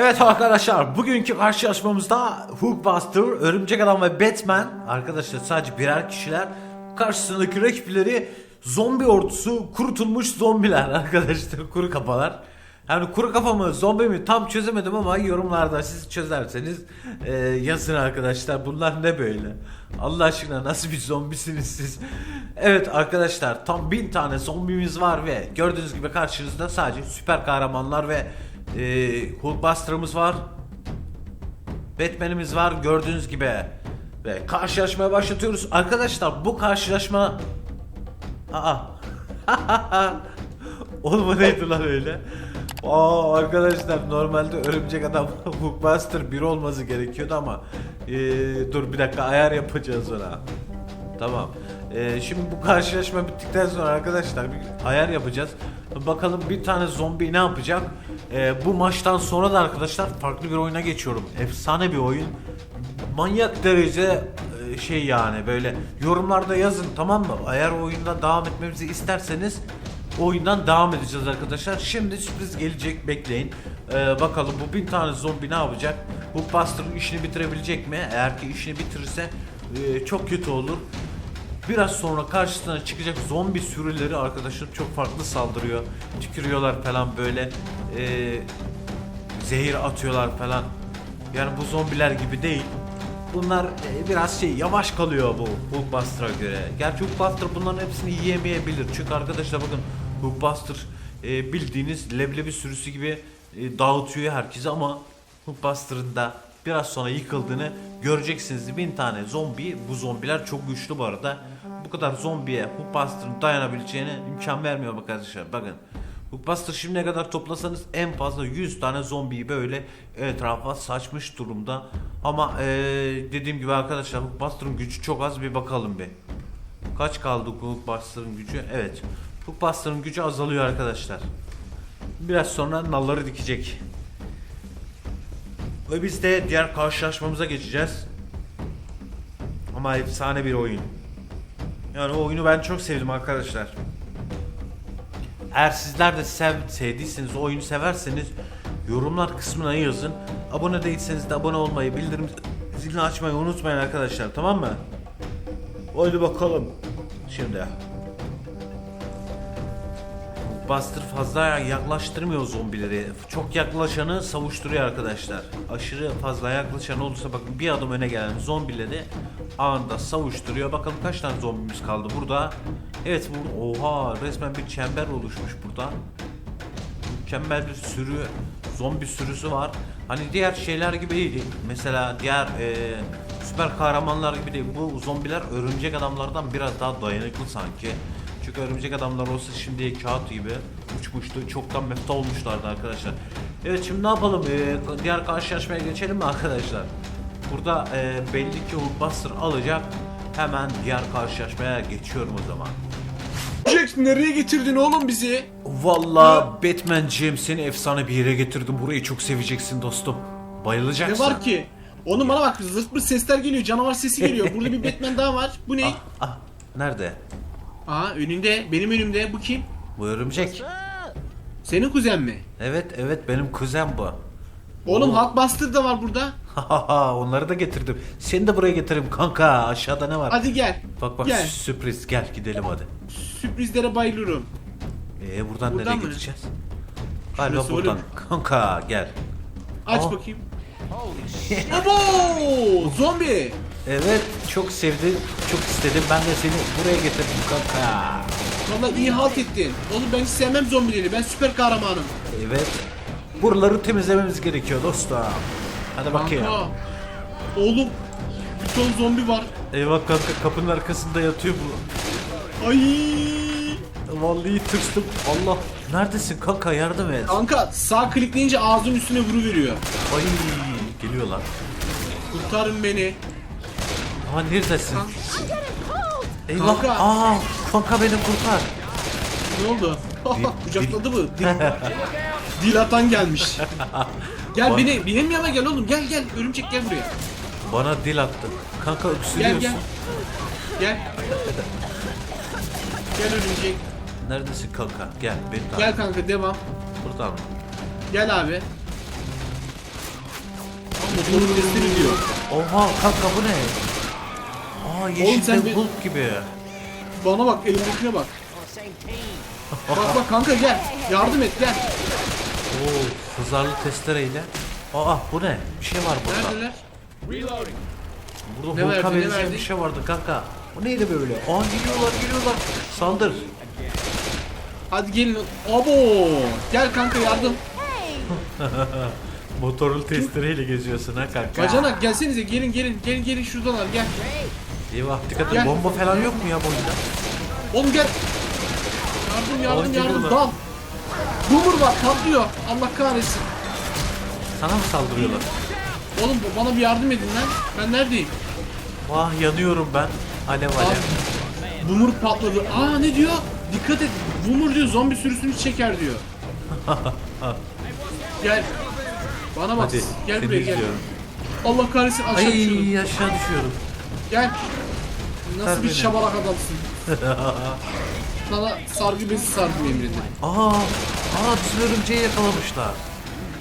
Evet arkadaşlar bugünkü karşılaşmamızda Hulkbuster, Örümcek Adam ve Batman arkadaşlar sadece birer kişiler karşısındaki rakipleri zombi ordusu kurutulmuş zombiler arkadaşlar kuru kafalar. Yani kuru kafa mı zombi mi tam çözemedim ama yorumlarda siz çözerseniz e, yazın arkadaşlar bunlar ne böyle Allah aşkına nasıl bir zombisiniz siz Evet arkadaşlar tam bin tane zombimiz var ve gördüğünüz gibi karşınızda sadece süper kahramanlar ve e, Hulkbuster'ımız var Batman'imiz var gördüğünüz gibi ve karşılaşmaya başlatıyoruz arkadaşlar bu karşılaşma Aa Oğlum o neydi lan öyle? Aa arkadaşlar normalde örümcek adam Hulkbuster bir olması gerekiyordu ama ee, dur bir dakika ayar yapacağız ona. Tamam. Ee, şimdi bu karşılaşma bittikten sonra arkadaşlar bir ayar yapacağız. Bakalım bir tane zombi ne yapacak? Ee, bu maçtan sonra da arkadaşlar farklı bir oyuna geçiyorum. Efsane bir oyun. Manyak derece e, şey yani böyle yorumlarda yazın tamam mı? Eğer oyunda devam etmemizi isterseniz oyundan devam edeceğiz arkadaşlar. Şimdi sürpriz gelecek bekleyin. Ee, bakalım bu bin tane zombi ne yapacak? Bu Buster'ın işini bitirebilecek mi? Eğer ki işini bitirirse e, çok kötü olur. Biraz sonra karşısına çıkacak zombi sürüleri arkadaşlar çok farklı saldırıyor. Tükürüyorlar falan böyle. E, zehir atıyorlar falan. Yani bu zombiler gibi değil. Bunlar e, biraz şey yavaş kalıyor bu Hulkbuster'a göre. Gerçi Hulkbuster bunların hepsini yiyemeyebilir. Çünkü arkadaşlar bakın Hulkbuster e, bildiğiniz leblebi sürüsü gibi e, dağıtıyor herkese ama Hulkbuster'ın da biraz sonra yıkıldığını göreceksiniz. Bin tane zombi. Bu zombiler çok güçlü bu arada. Bu kadar zombiye Hulkbuster'ın dayanabileceğine imkan vermiyor bak arkadaşlar. Bakın Hulkbuster şimdiye kadar toplasanız en fazla 100 tane zombiyi böyle etrafa saçmış durumda. Ama eee, dediğim gibi arkadaşlar Hulkbuster'ın gücü çok az bir bakalım bir. Kaç kaldı Hulkbuster'ın gücü? Evet. Hulkbuster'ın gücü azalıyor arkadaşlar. Biraz sonra nalları dikecek. Ve biz de diğer karşılaşmamıza geçeceğiz. Ama efsane bir oyun. Yani o oyunu ben çok sevdim arkadaşlar. Eğer sizler de sev, sevdiyseniz, o oyunu severseniz yorumlar kısmına yazın. Abone değilseniz de abone olmayı, bildirim zilini açmayı unutmayın arkadaşlar tamam mı? Haydi bakalım. Şimdi. Buster fazla yaklaştırmıyor zombileri. Çok yaklaşanı savuşturuyor arkadaşlar. Aşırı fazla yaklaşan olursa bakın bir adım öne gelen zombileri anında savuşturuyor. Bakalım kaç tane zombimiz kaldı burada. Evet burada oha resmen bir çember oluşmuş burada. Mükemmel bir sürü zombi sürüsü var. Hani diğer şeyler gibi değil. Mesela diğer e, süper kahramanlar gibi değil. Bu zombiler örümcek adamlardan biraz daha dayanıklı sanki. Çünkü örümcek adamlar olsa şimdi kağıt gibi uçmuştu. Çoktan mefta olmuşlardı arkadaşlar. Evet şimdi ne yapalım? Ee, diğer karşılaşmaya geçelim mi arkadaşlar? Burada e, belli ki Hulkbuster alacak. Hemen diğer karşılaşmaya geçiyorum o zaman. Jax nereye getirdin oğlum bizi? Valla Batman'cim seni efsane bir yere getirdim. Burayı çok seveceksin dostum. Ne Bayılacaksın. var ki? Oğlum bana bak zırt pırt sesler geliyor canavar sesi geliyor. Burada bir Batman daha var. Bu ne? Ah, ah, nerede? Aa önünde benim önümde bu kim? Bu örümcek. Senin kuzen mi? Evet evet benim kuzen bu. Oğlum Oo. Hulkbuster da var burada. Hahaha onları da getirdim. Seni de buraya getireyim kanka. Aşağıda ne var? Hadi gel. Bak bak Gel. sürpriz gel gidelim hadi. Sürprizlere bayılırım. Ee buradan, Buradan nereye mı? gideceğiz? Galiba Şurası buradan. oğlum. Kanka gel. Aç Aa. bakayım. Abo! Zombi! Evet çok sevdim. Çok istedim. Ben de seni buraya getirdim kanka. Vallahi iyi halt ettin. Oğlum ben hiç sevmem zombileri. Ben süper kahramanım. Evet. Buraları temizlememiz gerekiyor dostum. Hadi bakayım. Kanka. Oğlum bir ton zombi var. Eyvah kanka kapının arkasında yatıyor bu. Ay! Vallahi tırstım. Allah. Neredesin kanka yardım et. Kanka sağ klikleyince ağzının üstüne vuru veriyor. Ay geliyorlar. Kurtarın beni. Aa neredesin? Eyvah. Kanka. Aa kanka beni kurtar. Ne oldu? Kucakladı mı? Dil, dil atan gelmiş. Gel Bak. beni, benim yanıma gel oğlum. Gel gel. Örümcek gel buraya. Bana dil attın. Kanka Gel öksürüyorsun. gel. Gel. Gel örümcek. Neredesin kanka? Gel beni takip. Gel kanka devam. Buradan mı? Gel abi. motorun diyor. Oha kanka bu ne? Aa yeşil sen bir Hulk gibi. Bana bak elimdekine bak. Bak bak kanka gel. Yardım et gel. Oo hızarlı testereyle. Aa bu ne? Bir şey var burada. Neredeler? Burada Ne Hulk'a verdi, ne benzeyen verdi? bir şey vardı kanka. Bu neydi böyle? Aa geliyorlar geliyorlar. Saldır. Hadi gelin. Abo. Gel kanka yardım. Motorlu testereyle geziyorsun ha kanka. Bacanak gelsenize gelin gelin gelin gelin şuradalar gel. Eyvah dikkat et Gel. bomba falan yok mu ya boyunda? Oğlum gel. Yardım yardım Oğlum, yardım dal. Bumur var patlıyor. Allah kahretsin. Sana mı saldırıyorlar? Oğlum bana bir yardım edin lan. Ben neredeyim? Vah yanıyorum ben. Alev alev. Abi, Bumur patladı. Aa ne diyor? Dikkat et. Bumur diyor zombi sürüsünü çeker diyor. gel. Bana bak. Hadi gel seni buraya gel. izliyorum. Allah kahretsin aşağı düşüyordum. Ay aşağı düşüyorum. Gel. Nasıl Ver bir beni. şabalak adamsın. Sana sargı bezi sardım emrinde. Aa, aa bizim örümceği yakalamışlar.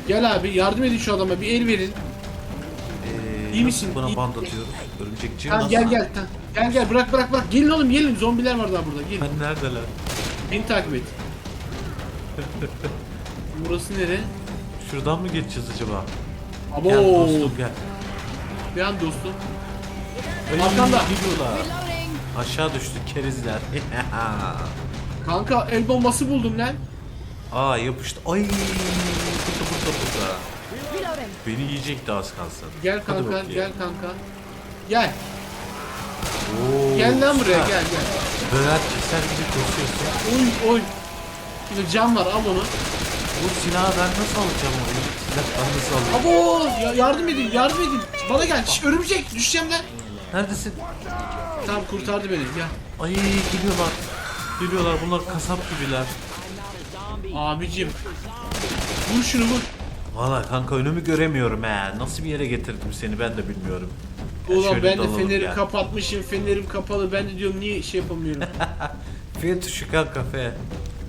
Gel abi yardım edin şu adama bir el verin. Ee, İyi misin? Buna İyi- band atıyoruz. Örümcekçi Tamam nasıl? gel gel. Tamam. Gel gel bırak bırak bırak. Gelin oğlum gelin. Zombiler var daha burada. Gelin. Hani neredeler? Beni takip et. Burası nere? Şuradan mı geçeceğiz acaba? Abo. Gel dostum gel. Bir an dostum. Arkanda. Aşağı düştü kerizler. Kanka el bombası buldum lan. aa yapıştı. Ay burada burada burada. Beni yiyecekti az kalsın. Gel kanka gel kanka. Gel. Oo, Gel lan buraya gel gel. Böğer keser gibi koşuyorsun. Oy oy. Şimdi cam var al onu. Bu silahı ben nasıl alacağım onu? Silah ben nasıl alayım? Abo ya yardım edin yardım edin. Bana gel. Şş, örümcek düşeceğim lan. Neredesin? Tamam kurtardı beni. Gel. Ay geliyorlar. Geliyorlar bunlar kasap gibiler. Abicim. Vur şunu vur. Valla kanka önümü göremiyorum he. Nasıl bir yere getirdim seni ben de bilmiyorum. Ya Ulan ben de feneri ya. kapatmışım. Fenerim kapalı. Ben de diyorum niye şey yapamıyorum. F tuşu kanka F.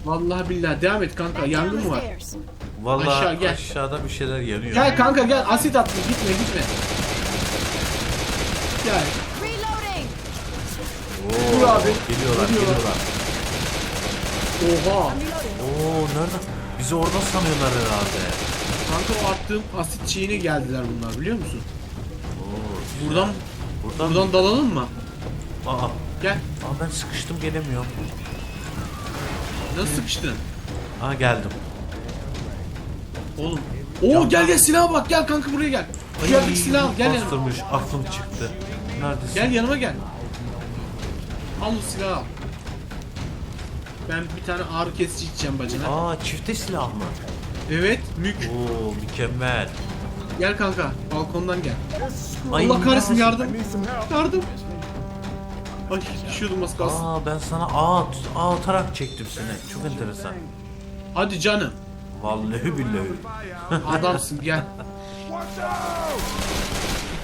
Vallahi billahi devam et kanka. Yangın mı var? Valla Aşağı gel. aşağıda bir şeyler yanıyor. Gel kanka gel. Asit attım. Gitme gitme. Gel. Oo, Dur abi. Geliyorlar Geliyorlar. geliyorlar. Oha. Oo nerede? Bizi orada sanıyorlar herhalde. Kanka o attığım asit şeyine geldiler bunlar biliyor musun? Oo, Buradan buradan, buradan dalalım mı? Aa, aa Gel. ben sıkıştım gelemiyorum. Nasıl sıkıştın? Aa geldim. Oğlum. Oo gel gel silaha bak gel kanka buraya gel. Silahı al gel yanıma. Bastırmış aklım çıktı. Neredesin? Gel yanıma gel. Al o silahı al. Ben bir tane ağrı kesici içeceğim bacana. Aa çifte silah mı? Evet mük. Oo mükemmel. Gel kanka balkondan gel. Ay, Allah kahretsin yardım. Yardım. Ay düşüyordum az kalsın. Aa ben sana ağ, ağ atarak çektim seni. Çok enteresan. Hadi canım. Vallahi billahi. Adamsın gel.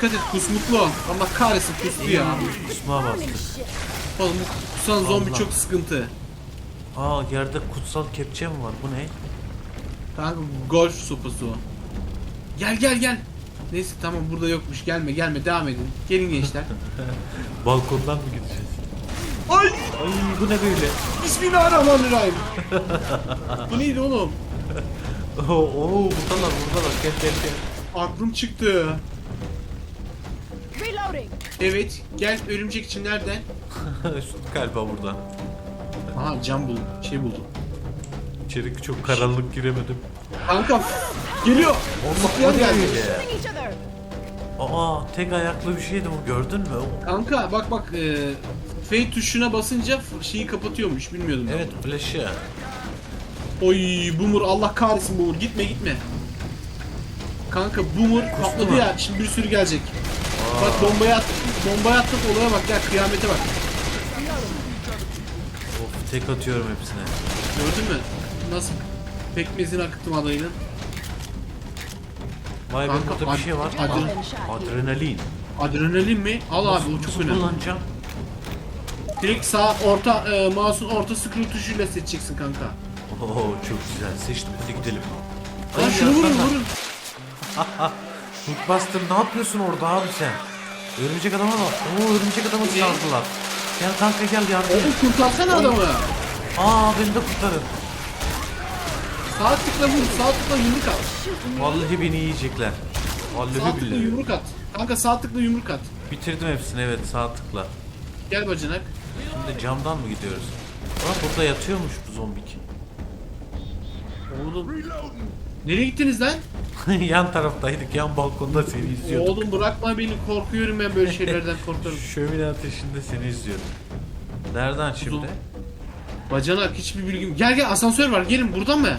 Dikkat et kusmuklu ol. Allah kahretsin kustu ya. Kusma bastı. Oğlum bu kusan zombi Allah. çok sıkıntı. Aa yerde kutsal kepçe mi var? Bu ne? Kanka golf sopası o. Gel gel gel. Neyse tamam burada yokmuş. Gelme gelme devam edin. Gelin gençler. Balkondan mı gideceğiz? Ay! Ay bu ne böyle? Bismillahirrahmanirrahim. Bu neydi oğlum? Oo, oo buradalar buradalar. Gel gel gel. Aklım çıktı. Evet gel örümcek için nereden? Galiba buradan. Aha cam buldum. Şey buldum. İçeri çok karanlık giremedim. Kanka geliyor. Allah ne geldi. Aa tek ayaklı bir şeydi bu gördün mü? Kanka bak bak e, F tuşuna basınca şeyi kapatıyormuş bilmiyordum. ben. Evet flash'ı. Oy Boomer Allah kahretsin Boomer gitme gitme. Kanka Boomer patladı mu? ya şimdi bir sürü gelecek. Bak bombaya at, bombaya attık olaya bak gel kıyamete bak. Of tek atıyorum hepsine. Gördün mü? Nasıl pekmezini akıttım adayının. Vay be Kanka, burada bir ad- şey var. adren- Adrenalin. Adrenalin mi? Al abi o çok Nasıl önemli. kullanacağım? Direkt sağ orta e, mouse'un orta scroll tuşuyla seçeceksin kanka. Oo çok güzel seçtim hadi gidelim. Lan Ay, şunu vurun yaksana. vurun. Hulkbuster ne yapıyorsun orada abi sen? Örümcek adama bak. Oo örümcek adamı sardılar. Gel kanka gel yardım. et. Oğlum kurtarsana adamı. Aa beni de kurtarın. Sağ tıkla vur. Sağ tıkla yumruk at. Vallahi beni yiyecekler. Sağ Vallahi tıkla billahi. yumruk at. Kanka sağ tıkla yumruk at. Bitirdim hepsini evet sağ tıkla. Gel bacanak. Şimdi camdan mı gidiyoruz? Bak burada yatıyormuş bu zombik. Oğlum. Nereye gittiniz lan? yan taraftaydık yan balkonda seni izliyorduk. Oğlum bırakma beni korkuyorum ben böyle şeylerden korkarım. Şömine ateşinde seni izliyordum. Nereden şimdi? Bacanak hiçbir bilgim. Gel gel asansör var gelin buradan mı?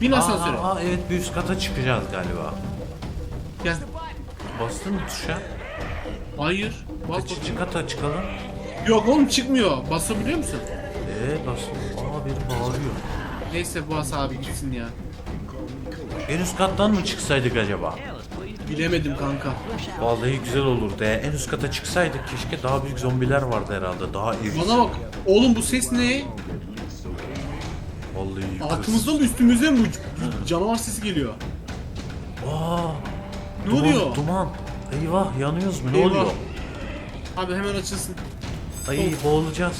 Bin asansöre. Aa, aa, evet bir üst kata çıkacağız galiba. Gel. Bastın mı tuşa? Hayır. Bas Kaçıncı bakayım. kata çıkalım? Yok oğlum çıkmıyor. Basabiliyor musun? Eee bas. Aa biri bağırıyor. Neyse bas abi gitsin ya. En üst kattan mı çıksaydık acaba? Bilemedim kanka. Vallahi güzel olurdu. ya. En üst kata çıksaydık keşke daha büyük zombiler vardı herhalde. Daha iyi. Bana bak. Oğlum bu ses ne? Vallahi yıkarız. Altımızda mı üstümüzde mi? Bu Canavar sesi geliyor. Aa, Ne duman, oluyor? Duman. Eyvah yanıyoruz mu? Ne Eyvah. oluyor? Abi hemen açılsın. Ay boğulacağız.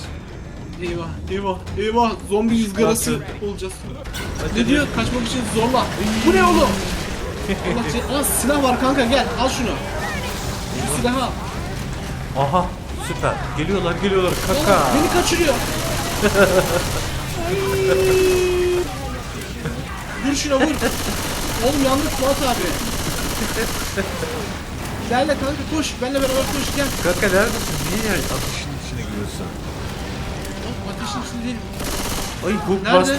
Eyvah, eyvah, eyvah. Zombi ızgarası olacağız. Ne diyor? Kaçmak için zorla. Bu ne oğlum? Allah ce- Aa, silah var kanka gel al şunu. Şu silahı al. Aha süper. Geliyorlar geliyorlar Oğlum, kaka. beni kaçırıyor. Ay. vur şuna vur. Oğlum yandık Fuat abi. İlerle kanka koş. Benle beraber koş gel. Kaka neredesin? Niye giriyorsun? Oğlum ateşin içinde değilim. Ay Hookbuster.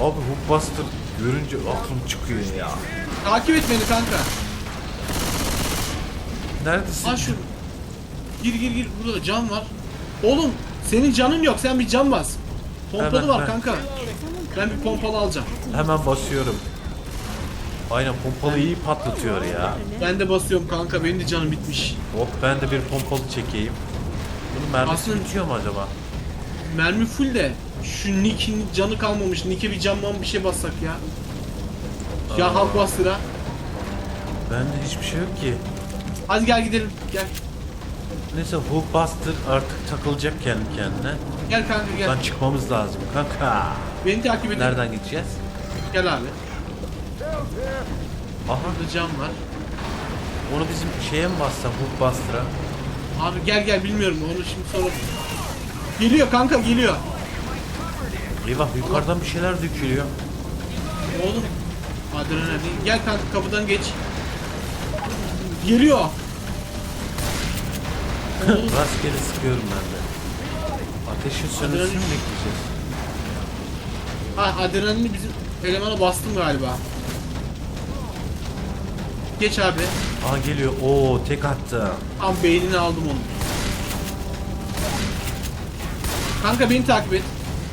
Abi Hookbuster görünce aklım çıkıyor ya. Takip et beni kanka. Neredesin? Al şunu. Gir gir gir. Burada cam var. Oğlum senin canın yok. Sen bir cam bas. Pompalı Hemen, var ben- kanka. Ben bir pompalı alacağım. Hemen basıyorum. Aynen pompalı iyi patlatıyor ya. Ben de basıyorum kanka. Benim de canım bitmiş. Hop ben de bir pompalı çekeyim. Bunun mermisi Aslında- bitiyor mu acaba? Mermi full de. Şu Nick'in canı kalmamış. Nick'e bir camman bir şey bassak ya. Ya halk bastıra. Bende hiçbir şey yok ki. Hadi gel gidelim. Gel. Neyse Hookbuster artık takılacak kendi kendine. Gel kanka gel. Buradan çıkmamız lazım kanka. Beni takip edin. Nereden gideceğiz? Gel abi. Aha Burada cam var. onu bizim şeye mi bassam Hookbuster'a? Abi gel gel bilmiyorum onu şimdi sonra. Geliyor kanka geliyor. Eyvah yukarıdan bir şeyler dökülüyor. Oğlum. Adrenalin. Gel kanka kapıdan geç. Geliyor. Oğlum, Rastgele sıkıyorum ben de. Ateşin sönmesini mi Adrenalin- bekleyeceğiz? ha adrenalini bizim elemana bastım galiba. Geç abi. Aa geliyor. Oo tek attı. Tam beynini aldım onu. Kanka beni takip et.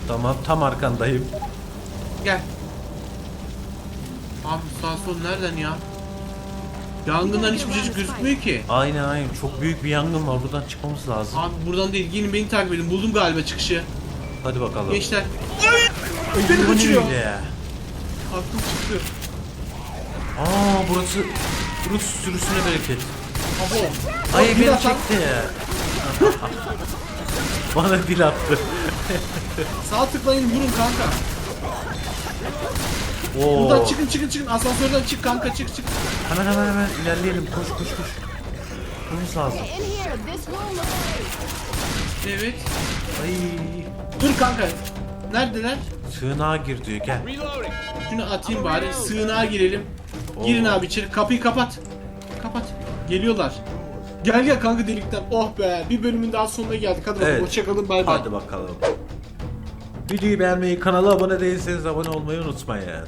Tamam tam arkandayım. Gel. Abi sağ sol nereden ya? Yangından hiçbir şey gözükmüyor ki. Aynen aynen çok büyük bir yangın var buradan çıkmamız lazım. Abi buradan değil. Gelin beni takip edin. Buldum galiba çıkışı. Hadi bakalım. Gençler. Ay! Beni kaçırıyor. Aklım çıktı. Aa burası Rus sürüsüne bereket. Abo. Ay beni çekti. Bana dil attı. Sağ tıklayın vurun kanka. Oo. Buradan çıkın çıkın çıkın. Asansörden çık kanka çık çık. Hemen hemen hemen ilerleyelim. Koş koş koş. Çıkmamız lazım. Evet. Ay. Dur kanka. Neredeler? Sığınağa gir diyor gel. Şunu atayım bari. Sığınağa girelim. Girin Oo. abi içeri. Kapıyı kapat. Kapat. Geliyorlar. Gel gel kanka delikten. Oh be. Bir bölümün daha sonuna geldik. Hadi bakalım. Evet. Hoşçakalın. Bay bay. Hadi bakalım. Videoyu beğenmeyi, kanala abone değilseniz abone olmayı unutmayın.